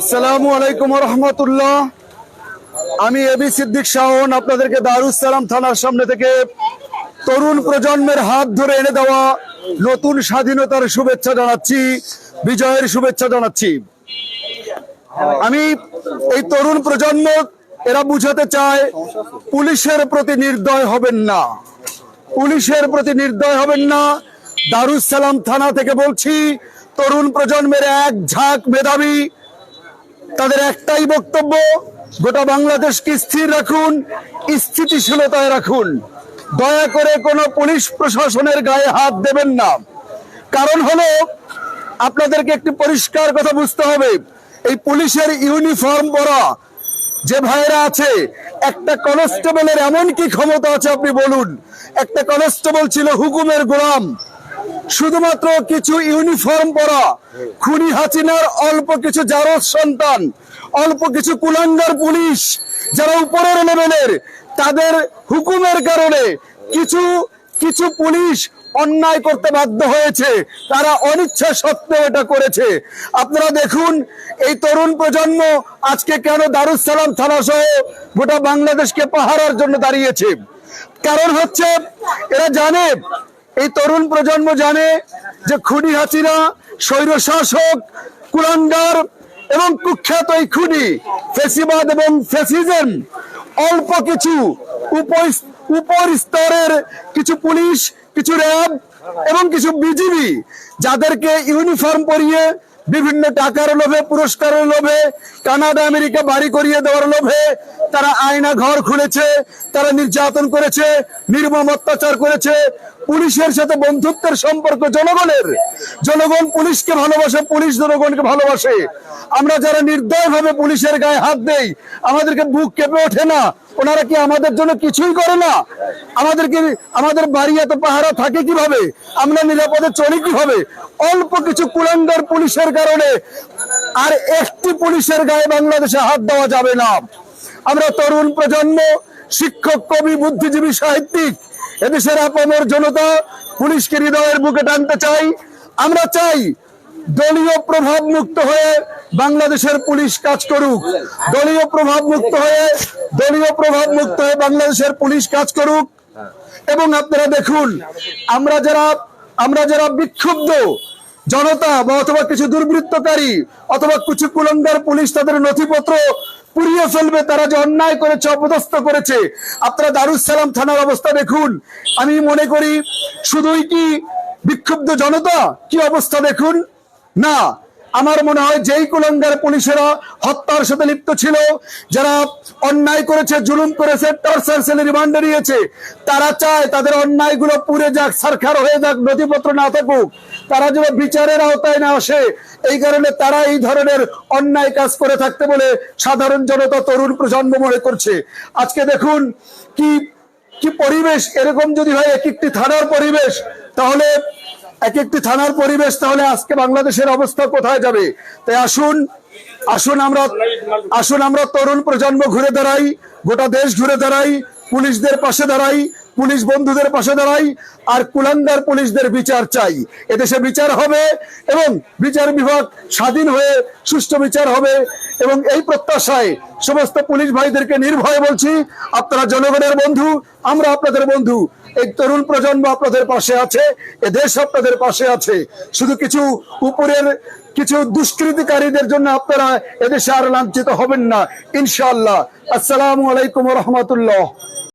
আসসালামু আলাইকুম রহমতুল্লাহ। আমি এবি সিদ্দিক শাহন আপনাদেরকে দারুসালাম থানার সামনে থেকে তরুণ প্রজন্মের হাত ধরে এনে দেওয়া নতুন স্বাধীনতার শুভেচ্ছা জানাচ্ছি, বিজয়ের শুভেচ্ছা জানাচ্ছি। আমি এই তরুণ প্রজন্ম, এরা বুঝাতে চায়, পুলিশের প্রতি নির্দয় হবেন না। পুলিশের প্রতি নির্দয় হবেন না। দারুসালাম থানা থেকে বলছি তরুণ প্রজন্মের এক ঝাঁক মেধাবী। তাদের একটাই বক্তব্য, গোটা বাংলাদেশকে স্থির রাখুন, স্থিতিশীলতায় রাখুন। দয়া করে কোনো পুলিশ প্রশাসনের গায়ে হাত দেবেন না। কারণ হলো, আপনাদেরকে একটি পরিষ্কার কথা বুঝতে হবে। এই পুলিশের ইউনিফর্ম পরা যে ভাইরা আছে, একটা কনস্টেবলের এমন কি ক্ষমতা আছে আপনি বলুন। একটা কনস্টেবল ছিল হুকুমের গোলাম। শুধুমাত্র কিছু ইউনিফর্ম পরা। খুনি হাসিনার অল্প কিছু জারজ সন্তান, অল্প কিছু কুলাঙ্গার পুলিশ, যারা উপরের লেভেলের, তাদের হুকুমের কারণে কিছু কিছু পুলিশ অন্যায় করতে বাধ্য হয়েছে। তারা অনিচ্ছা সত্ত্বেও এটা করেছে। আপনারা দেখুন, এই তরুণ প্রজন্ম আজকে কেন দারুসালাম থানা সহ গোটা বাংলাদেশকে পাহারার জন্য দাঁড়িয়েছে? কারণ হচ্ছে, এরা জানে এই তরুণ প্রজন্ম জানে যে খুনি হাসিনা স্বৈর শাসক কুলাঙ্গার এবং কুখ্যাত এই খুনি, ফেসিবাদ এবং ফেসিজম, অল্প কিছু উপর স্তরের কিছু পুলিশ, কিছু র্যাব এবং কিছু বিজিবি যাদেরকে ইউনিফর্ম পরিয়ে বিভিন্ন টাকার লোভে, পুরস্কারের লোভে, কানাডা, আমেরিকা বাড়ি করিয়ে দেওয়ার লোভে তারা আয়না ঘর খুলেছে। তারা নির্যাতন করেছে, নির্মম অত্যাচার করেছে। পুলিশের সাথে বন্ধুত্বের সম্পর্ক জনগণের। জনগণ পুলিশকে ভালোবাসে, পুলিশ জনগণকে ভালোবাসে। আমরা যারা নির্দয় ভাবে পুলিশের গায়ে হাত দেই, আমাদেরকে বুক কেঁপে ওঠে না। ওনারা কি আমাদের জন্য কিছুই করে না? আমাদেরকে, আমাদের বাড়ি এত পাহারা থাকে কীভাবে? আমরা নিরাপদে চলি কীভাবে? অল্প কিছু কুলাঙ্গার পুলিশের কারণে আর একটি পুলিশের গায়ে বাংলাদেশে হাত দেওয়া যাবে না। আমরা তরুণ প্রজন্ম শিক্ষক, কবি, বুদ্ধিজীবী, সাহিত্যিক, এদেশের আপামর জনতা পুলিশকে হৃদয়ের বুকে টানতে চাই। আমরা চাই দলীয় প্রভাব মুক্ত হয়ে বাংলাদেশের পুলিশ কাজ করুক। দলীয় প্রভাব মুক্ত হয়ে, দলীয় প্রভাব মুক্ত হয়ে বাংলাদেশের পুলিশ কাজ করুক। এবং আপনারা দেখুন, আমরা যারা আমরা যারা বিক্ষুব্ধ জনতা বা অথবা কিছু দুর্বৃত্তকারী অথবা কিছু কুলঙ্গার পুলিশ তাদের নথিপত্র পুড়িয়ে ফেলবে, তারা যে অন্যায় করেছে, অপদস্থ করেছে। আপনারা দারুসালাম থানার অবস্থা দেখুন। আমি মনে করি, শুধুই কি বিক্ষুব্ধ জনতা? কি অবস্থা দেখুন? না। আমার মনে হয় যেই কুলঙ্গার পুলিশেরা হত্যার সাথে লিপ্ত ছিল, যারা অন্যায় করেছে, জুলুম করেছে টর্চার সেলে রিমান্ডে নিয়েছে, তারা চায় তাদের অন্যায়গুলো পুড়ে যাক সরকার হয়ে যাক, নথিপত্র না থাকুক। তারা যেন বিচারের আওতায় না আসে, এই কারণে তারা এই ধরনের অন্যায় কাজ করে থাকতে বলে সাধারণ জনতা তরুণ প্রজন্ম মনে করছে। আজকে দেখুন কি কি পরিবেশ, এরকম যদি হয় এক একটি থানার পরিবেশ, তাহলে এক একটি থানার পরিবেশ তাহলে আজকে বাংলাদেশের অবস্থা কোথায় যাবে? তাই আসুন আসুন আমরা আসুন আমরা তরুণ প্রজন্ম ঘুরে দাঁড়াই, গোটা দেশ ঘুরে দাঁড়াই, পুলিশদের পাশে দাঁড়াই, পুলিশ বন্ধুদের পাশে দাঁড়াই, আর কুলাঙ্গার পুলিশদের বিচার চাই। এদেশে বিচার হবে এবং বিচার বিভাগ স্বাধীন হয়ে সুষ্ঠু বিচার হবে এবং এই প্রত্যাশায় সমস্ত পুলিশ ভাইদেরকে নির্ভয় বলছি, আপনারা জনগণের বন্ধু, আমরা আপনাদের বন্ধু। এই তরুণ প্রজন্ম আপনাদের পাশে আছে, এ দেশ আপনাদের পাশে আছে। শুধু কিছু উপরের, কিছু দুষ্কৃতিকারীদের জন্য আপনারা এদেশে আর লাঞ্ছিত হবেন না ইনশাল্লাহ আসসালামু আলাইকুম রহমতুল্লাহ।